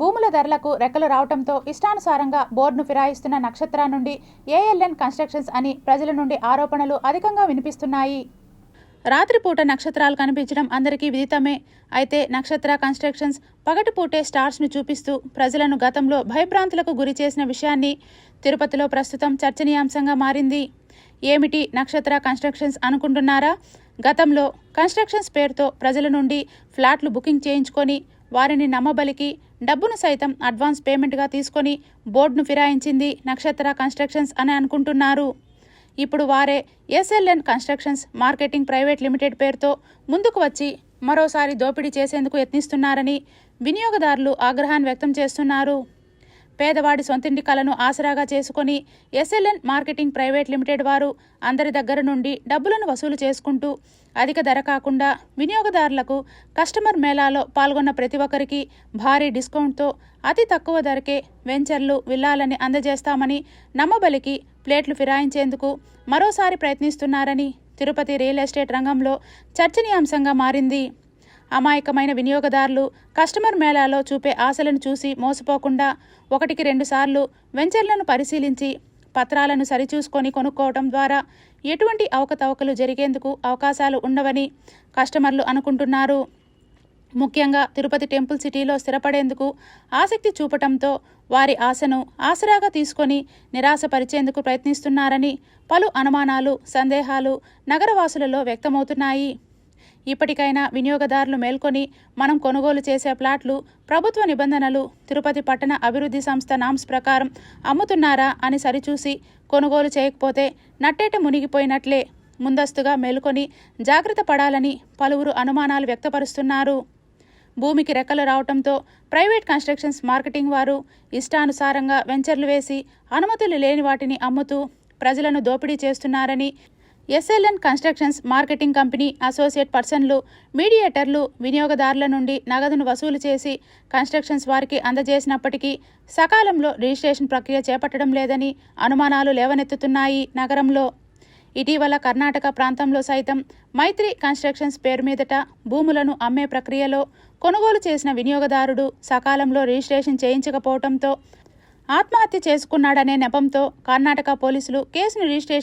భూముల ధరలకు రెక్కలు రావడంతో ఇష్టానుసారంగా బోర్డును ఫిరాయిస్తున్న నక్షత్ర నుండి ఏఎల్ఎన్ కన్స్ట్రక్షన్స్ అని ప్రజల నుండి ఆరోపణలు అధికంగా వినిపిస్తున్నాయి. రాత్రిపూట నక్షత్రాలు కనిపించడం అందరికీ విదితమే. అయితే నక్షత్ర కన్స్ట్రక్షన్స్ పగటిపూటే స్టార్స్ను చూపిస్తూ ప్రజలను గతంలో భయభ్రాంతులకు గురి చేసిన విషయాన్ని తిరుపతిలో ప్రస్తుతం చర్చనీయాంశంగా మారింది. ఏమిటి నక్షత్ర కన్స్ట్రక్షన్స్ అనుకుంటున్నారా? గతంలో కన్స్ట్రక్షన్స్ పేరుతో ప్రజల నుండి ఫ్లాట్లు బుకింగ్ చేయించుకొని వారిని నమ్మబలికి డబ్బును సైతం అడ్వాన్స్ పేమెంట్గా తీసుకొని బోర్డును ఫిరాయించింది నక్షత్ర కన్స్ట్రక్షన్స్ అని అనుకుంటున్నారు. ఇప్పుడు వారే SLN constructions marketing private limited పేరుతో ముందుకు వచ్చి మరోసారి దోపిడీ చేసేందుకు యత్నిస్తున్నారని వినియోగదారులు ఆగ్రహాన్ని వ్యక్తం చేస్తున్నారు. పేదవాడి సొంతింటి కలను ఆసరాగా చేసుకొని ఎస్ఎల్ఎన్ మార్కెటింగ్ ప్రైవేట్ లిమిటెడ్ వారు అందరి దగ్గర నుండి డబ్బులను వసూలు చేసుకుంటూ అధిక ధర కాకుండా వినియోగదారులకు కస్టమర్ మేళాలో పాల్గొన్న ప్రతి ఒక్కరికి భారీ డిస్కౌంట్తో అతి తక్కువ ధరకే వెంచర్లు విల్లాలని అందజేస్తామని నమ్మబలికి ప్లేట్లు ఫిరాయించేందుకు మరోసారి ప్రయత్నిస్తున్నారని తిరుపతి రియల్ ఎస్టేట్ రంగంలో చర్చనీయాంశంగా మారింది. అమాయకమైన వినియోగదారులు కస్టమర్ మేళాలో చూపే ఆశలను చూసి మోసపోకుండా ఒకటికి రెండుసార్లు వెంచర్లను పరిశీలించి పత్రాలను సరిచూసుకొని కొనుక్కోవడం ద్వారా ఎటువంటి అవకతవకలు జరిగేందుకు అవకాశాలు ఉండవని కస్టమర్లు అనుకుంటున్నారు. ముఖ్యంగా తిరుపతి టెంపుల్ సిటీలో స్థిరపడేందుకు ఆసక్తి చూపటంతో వారి ఆశను ఆసరాగా తీసుకొని నిరాశపరిచేందుకు ప్రయత్నిస్తున్నారని పలు అనుమానాలు సందేహాలు నగరవాసులలో వ్యక్తమవుతున్నాయి. ఇప్పటికైనా వినియోగదారులు మేల్కొని మనం కొనుగోలు చేసే ప్లాట్లు ప్రభుత్వ నిబంధనలు తిరుపతి పట్టణ అభివృద్ధి సంస్థ నామ్స్ ప్రకారం అమ్ముతున్నారా అని సరిచూసి కొనుగోలు చేయకపోతే నట్టేట మునిగిపోయినట్లే ముందస్తుగా మేల్కొని జాగ్రత్త పడాలని పలువురు అనుమానాలు వ్యక్తపరుస్తున్నారు. భూమికి రెక్కలు రావడంతో ప్రైవేట్ కన్స్ట్రక్షన్స్ మార్కెటింగ్ వారు ఇష్టానుసారంగా వెంచర్లు వేసి అనుమతులు లేని వాటిని అమ్ముతూ ప్రజలను దోపిడీ చేస్తున్నారని SLN constructions marketing company associate పర్సన్లు మీడియేటర్లు వినియోగదారుల నుండి నగదును వసూలు చేసి కన్స్ట్రక్షన్స్ వారికి అందజేసినప్పటికీ సకాలంలో రిజిస్ట్రేషన్ ప్రక్రియ చేపట్టడం లేదని అనుమానాలు లేవనెత్తుతున్నాయి నగరంలో. ఇటీవల కర్ణాటక ప్రాంతంలో సైతం మైత్రి కన్స్ట్రక్షన్స్ పేరు మీదట భూములను అమ్మే ప్రక్రియలో కొనుగోలు చేసిన వినియోగదారుడు సకాలంలో రిజిస్ట్రేషన్ చేయించకపోవడంతో ఆత్మహత్య చేసుకున్నాడనే నెపంతో కర్ణాటక పోలీసులు కేసును రిజిస్ట్రేషన్